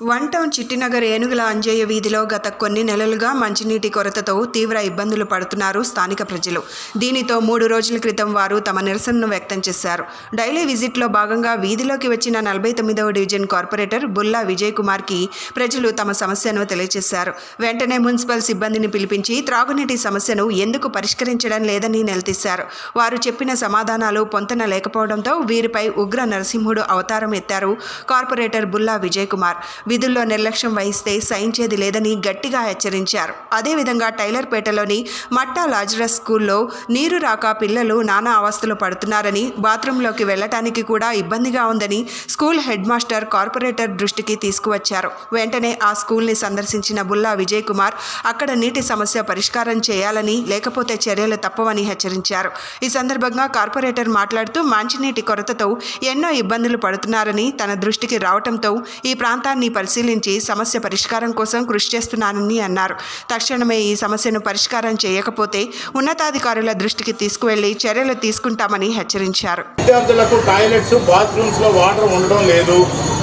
One town Chittinagar ఏనుగుల అంజయ్య వీధిలో గత కొన్ని నెలలుగా మంచినీటి కొరతతో తీవ్ర ఇబ్బందులు పడుతున్నారు స్థానిక ప్రజలు. దీనితో మూడు రోజుల క్రితం వారు తమ నిరసనను వ్యక్తం చేశారు. డైలీ విజిట్లో భాగంగా వీధిలోకి వచ్చిన నలభై తొమ్మిదవ డివిజన్ కార్పొరేటర్ బుల్లా విజయ్ కుమార్కి ప్రజలు తమ సమస్యను తెలియజేశారు. వెంటనే మున్సిపల్ సిబ్బందిని పిలిపించి త్రాగునీటి సమస్యను ఎందుకు పరిష్కరించడం లేదని నిలదీశారు. వారు చెప్పిన సమాధానాలు పొంతన లేకపోవడంతో వీరిపై ఉగ్ర నరసింహుడు అవతారం ఎత్తారు కార్పొరేటర్ బుల్లా విజయ్ కుమార్. విధుల్లో నిర్లక్ష్యం వహిస్తే సహించేది లేదని గట్టిగా హెచ్చరించారు. అదేవిధంగా టైలర్పేటలోని మట్టా లాజరస్ స్కూల్లో నీరు రాక పిల్లలు నానా అవస్థలు పడుతున్నారని బాత్రూంలోకి వెళ్ళటానికి కూడా ఇబ్బందిగా ఉందని స్కూల్ హెడ్ మాస్టర్ కార్పొరేటర్ దృష్టికి తీసుకువచ్చారు. వెంటనే ఆ స్కూల్ని సందర్శించిన బుల్లా విజయ్ కుమార్ అక్కడ నీటి సమస్య పరిష్కారం చేయాలని లేకపోతే చర్యలు తప్పవని హెచ్చరించారు. ఈ సందర్భంగా కార్పొరేటర్ మాట్లాడుతూ మంచినీటి కొరతతో ఎన్నో ఇబ్బందులు పడుతున్నారని తన దృష్టికి రావటంతో ఈ ప్రాంతాన్ని పరిశీలించి సమస్య పరిష్కారం కోసం కృషి చేస్తున్నానని అన్నారు. తక్షణమే ఈ సమస్యను పరిష్కారం చేయకపోతే ఉన్నతాధికారుల దృష్టికి తీసుకువెళ్ళి చర్యలు తీసుకుంటామని హెచ్చరించారు. విద్యార్థులకు టాయిలెట్స్ బాత్రూమ్స్లో వాటర్ ఉండడం లేదు.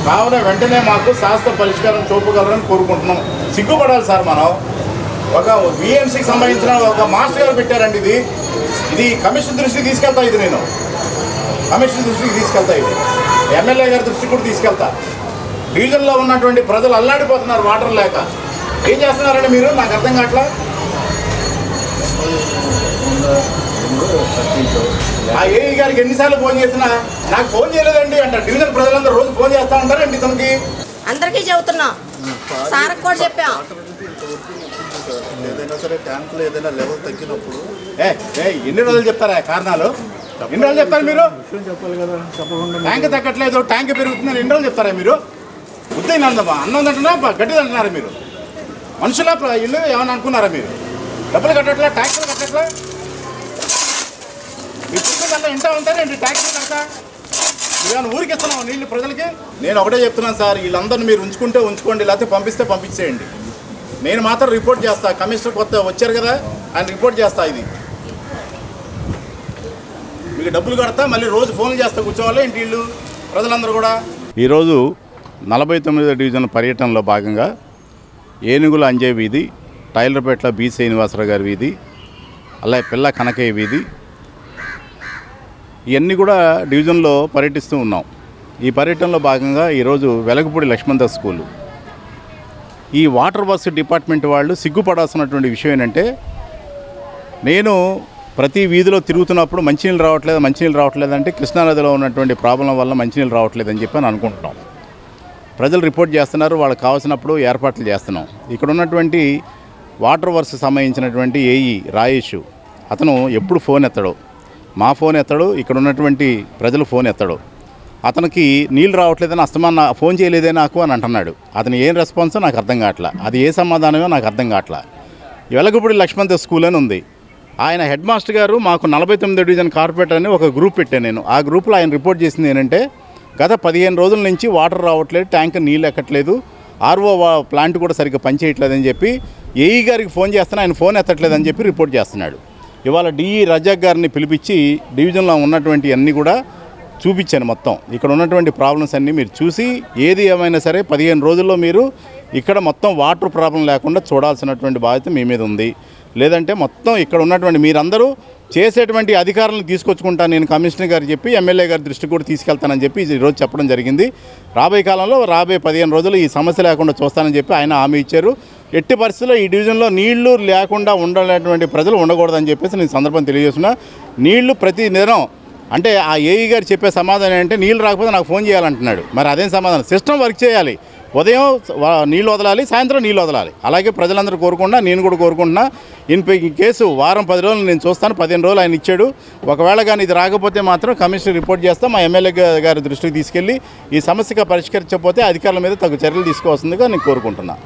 కావున వెంటనే మాకు శాస్త్ర పరిష్కారం చూపగలరని కోరుకుంటున్నాం. సిగ్గుపడాలి సార్ మనం. ఒక విఎంసీకి సంబంధించిన ఒక మాస్టర్ గారు పెట్టారండి ఇది. ఇది కమిషన్ దృష్టికి తీసుకెళ్తా ఇది నేను. కమిషన్ దృష్టికి తీసుకెళ్తా ఇది. ఎమ్మెల్యే గారి దృష్టికి కూడా తీసుకెళ్తా. డివిజన్లో ఉన్నటువంటి ప్రజలు అల్లాడిపోతున్నారు వాటర్ లేక. ఏం చేస్తున్నారండి మీరు? నాకు అర్థం కావట్లా? ఆ ఏఈ గారికి ఎన్నిసార్లు ఫోన్ చేసినా నాకు ఫోన్ చేయలేదండి అంటారు. డివిజన్ ప్రజలందరూ రోజు ఫోన్ చేస్తా ఉంటారండి ఇతనికి. అందరికీ చెబుతున్నాం. సార్కి కూడా చెప్పాం. ఏదైనా సరే ట్యాంకులో ఏదైనా లెవెల్ తగ్గినప్పుడు ఏ ఏ ఎన్ని రోజులు చెప్తారా కారణాలు? ఎన్ని రోజులు చెప్తారు మీరు? ట్యాంక్ తగ్గట్లేదు ట్యాంక్ పెరుగుతుందని ఎన్ని రోజులు చెప్తారా మీరు? ఉద్దయం నందమ్మా అన్నం తింటున్నా గడ్డి తింటున్నారా మీరు? మనుషుల ఇల్లు ఏమైనా అనుకున్నారా మీరు? డబ్బులు కట్టట్లా? ట్యాక్సులు కట్టట్లా? మీ పిల్లలు ఇంటా ఉంటారండి ట్యాక్సులు కట్టా నువ్వేమైనా ఊరికి ఇస్తున్నావు నీళ్ళు ప్రజలకి? నేను ఒకటే చెప్తున్నాను సార్ వీళ్ళందరిని మీరు ఉంచుకుంటే ఉంచుకోండి లేకపోతే పంపిస్తే పంపించేయండి. నేను మాత్రం రిపోర్ట్ చేస్తా కమిషనర్ కొత్త వచ్చారు కదా ఆయన రిపోర్ట్ చేస్తా ఇది. మీకు డబ్బులు కడతా మళ్ళీ రోజు ఫోన్లు చేస్తా కూర్చోవాలి ఇంటి వీళ్ళు? ప్రజలందరూ కూడా. ఈరోజు నలభై తొమ్మిదో డివిజన్ పర్యటనలో భాగంగా ఏనుగుల అంజయ్ వీధి టైలర్పేటలో బి శ్రీనివాసరావు గారి వీధి అలాగే పిల్ల కనకయ్య వీధి. ఇవన్నీ కూడా డివిజన్లో పర్యటిస్తూ ఉన్నాం. ఈ పర్యటనలో భాగంగా ఈరోజు వెలగపూడి లక్ష్మణ్ దాస్ స్కూలు. ఈ వాటర్ వర్క్స్ డిపార్ట్మెంట్ వాళ్ళు సిగ్గుపడాల్సినటువంటి విషయం ఏంటంటే నేను ప్రతి వీధిలో తిరుగుతున్నప్పుడు మంచినీళ్ళు రావట్లేదు మంచినీళ్ళు రావట్లేదు అంటే కృష్ణానదిలో ఉన్నటువంటి ప్రాబ్లం వల్ల మంచినీళ్ళు రావట్లేదు అని చెప్పి అని అనుకుంటున్నాం. ప్రజలు రిపోర్ట్ చేస్తున్నారు వాళ్ళకి కావాల్సినప్పుడు ఏర్పాట్లు చేస్తున్నాం. ఇక్కడ ఉన్నటువంటి వాటర్ వర్క్స్ సంబంధించినటువంటి ఏఈ రాయేష్ అతను ఎప్పుడు ఫోన్ ఎత్తడు. మా ఫోన్ ఎత్తడు ఇక్కడ ఉన్నటువంటి ప్రజలు ఫోన్ ఎత్తడు. అతనికి నీళ్ళు రావట్లేదని అస్తమాన ఫోన్ చేయలేదే నాకు అని అంటున్నాడు. అతను ఏం రెస్పాన్సో నాకు అర్థం కావట్లా. అది ఏ సమాధానమో నాకు అర్థం కావట్లా. వెలగపూడి లక్ష్మణ్ స్కూల్ అని ఉంది. ఆయన హెడ్ మాస్టర్ గారు మాకు నలభై తొమ్మిది డివిజన్ కార్పొరేటర్ అని ఒక గ్రూప్ పెట్టాను నేను. ఆ గ్రూప్లో ఆయన రిపోర్ట్ చేసింది ఏంటంటే గత పదిహేను రోజుల నుంచి వాటర్ రావట్లేదు ట్యాంక్ నీళ్ళు ఎక్కట్లేదు ఆర్ఓ వా- ప్లాంట్ కూడా సరిగ్గా పనిచేయట్లేదని చెప్పి ఏఈ గారికి ఫోన్ చేస్తున్నా ఆయన ఫోన్ ఎత్తట్లేదని చెప్పి రిపోర్ట్ చేస్తున్నాడు. ఇవాళ డిఈ రజాక్ గారిని పిలిపించి డివిజన్లో ఉన్నటువంటి అన్నీ కూడా చూపించాను మొత్తం. ఇక్కడ ఉన్నటువంటి ప్రాబ్లమ్స్ అన్నీ మీరు చూసి ఏది ఏమైనా సరే పదిహేను రోజుల్లో మీరు ఇక్కడ మొత్తం వాటర్ ప్రాబ్లం లేకుండా చూడాల్సినటువంటి బాధ్యత మీ మీద ఉంది. లేదంటే మొత్తం ఇక్కడ ఉన్నటువంటి మీరందరూ చేసేటువంటి అధికారులను తీసుకొచ్చుకుంటాను నేను కమిషనర్ గారు చెప్పి ఎమ్మెల్యే గారి దృష్టికి కూడా తీసుకెళ్తానని చెప్పి ఈరోజు చెప్పడం జరిగింది. రాబోయే కాలంలో రాబోయే పదిహేను రోజులు ఈ సమస్య లేకుండా చూస్తానని చెప్పి ఆయన హామీ ఇచ్చారు. ఎట్టి పరిస్థితుల్లో ఈ డివిజన్లో నీళ్ళు లేకుండా ఉండలేటువంటి ప్రజలు ఉండకూడదని చెప్పేసి నేను సందర్భం తెలియజేస్తున్నా. నీళ్ళు ప్రతి దినం అంటే ఆ ఏఈ గారు చెప్పే సమాధానం ఏంటంటే నీళ్ళు రాకపోతే నాకు ఫోన్ చేయాలంటున్నాడు. మరి అదేం సమాధానం? సిస్టమ్ వర్క్ చేయాలి. ఉదయం నీళ్ళు వదలాలి సాయంత్రం నీళ్ళు వదలాలి. అలాగే ప్రజలందరూ కోరుకుంటున్నా నేను కూడా కోరుకుంటున్నా ఇన్ కేసు వారం పది రోజులు నేను చూస్తాను పదిహేను రోజులు ఆయన ఇచ్చాడు. ఒకవేళ కానీ ఇది రాకపోతే మాత్రం కమిషనర్ రిపోర్ట్ చేస్తాం మా ఎమ్మెల్యే గారి దృష్టికి తీసుకెళ్ళి ఈ సమస్యగా పరిష్కరించకపోతే అధికారుల మీద తగు చర్యలు తీసుకోవాల్సిందిగా నేను కోరుకుంటున్నాను